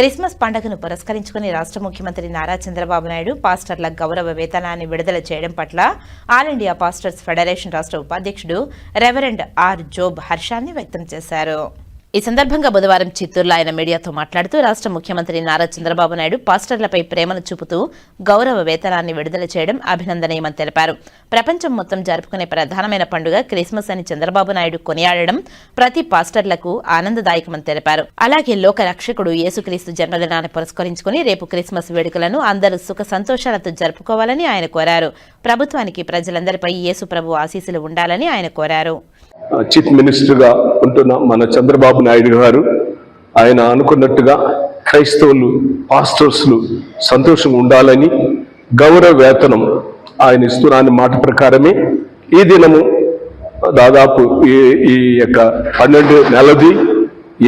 Christmas పండుగను పురస్కరించుకుని రాష్ట్ర ముఖ్యమంత్రి నారా చంద్రబాబు నాయుడు పాస్టర్ల గౌరవ వేతనాన్ని విడుదల చేయడం పట్ల ఆల్ ఇండియా పాస్టర్స్ ఫెడరేషన్ రాష్ట్ర ఉపాధ్యక్షుడు రెవరెండ్ ఆర్ జోబ్ హర్షాన్ని వ్యక్తం చేశారు. ఈ సందర్భంగా బుధవారం చిత్తూరులో ఆయన మీడియాతో మాట్లాడుతూ రాష్ట్ర ముఖ్యమంత్రి నారా చంద్రబాబు నాయుడు పాస్టర్లపై ప్రేమను చూపుతూ గౌరవ వేతనాన్ని విడుదల చేయడం అభినందనీయమని తెలిపారు. ప్రపంచం మొత్తం జరుపుకునే ప్రధానమైన పండుగ క్రిస్మస్ అని చంద్రబాబు నాయుడు కొనియాడడం ప్రతి పాస్టర్లకు ఆనందదాయకమని తెలిపారు. అలాగే లోక రక్షకుడు యేసుక్రీస్తు జన్మదినాన్ని పురస్కరించుకుని రేపు క్రిస్మస్ వేడుకలను అందరూ సుఖ సంతోషాలతో జరుపుకోవాలని ఆయన కోరారు. ప్రభుత్వానికి ప్రజలందరిపై యేసు ప్రభు ఆశీస్సులు ఉండాలని ఆయన కోరారు. చీఫ్ మినిస్టర్గా ఉంటున్న మన చంద్రబాబు నాయుడు గారు ఆయన అనుకున్నట్టుగా క్రైస్తవులు పాస్టర్స్లు సంతోషంగా ఉండాలని గౌరవ వేతనం ఆయన ఇస్తున్న మాట ప్రకారమే ఈ దినము దాదాపు ఈ ఈ యొక్క పన్నెండు నెలది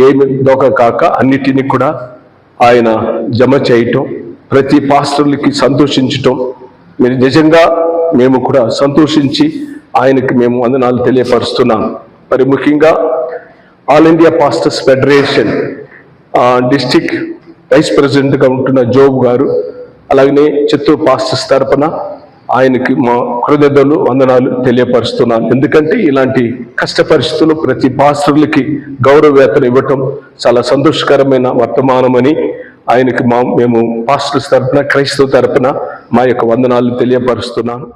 ఏమి దొక కాక అన్నిటినీ కూడా ఆయన జమ చేయటం ప్రతి పాస్టర్లకి సంతోషించటం మీరు నిజంగా మేము కూడా సంతోషించి ఆయనకి మేము వందనాలు తెలియపరుస్తున్నాం. మరి ముఖ్యంగా all India pastors federation district vice ప్రెసిడెంట్గా ఉంటున్న జోబ్ గారు అలాగనే చిత్తూరు పాస్టర్స్ తరపున ఆయనకి మా కృతజ్ఞతలు వందనాలు తెలియపరుస్తున్నాను ఎందుకంటే ఇలాంటి కష్ట పరిస్థితులు ప్రతి పాస్టర్లకి గౌరవ ఇవ్వటం చాలా సంతోషకరమైన వర్తమానమని ఆయనకి మా మేము పాస్టర్స్ తరపున క్రైస్తవ తరపున మా యొక్క వందనాలు తెలియపరుస్తున్నాను.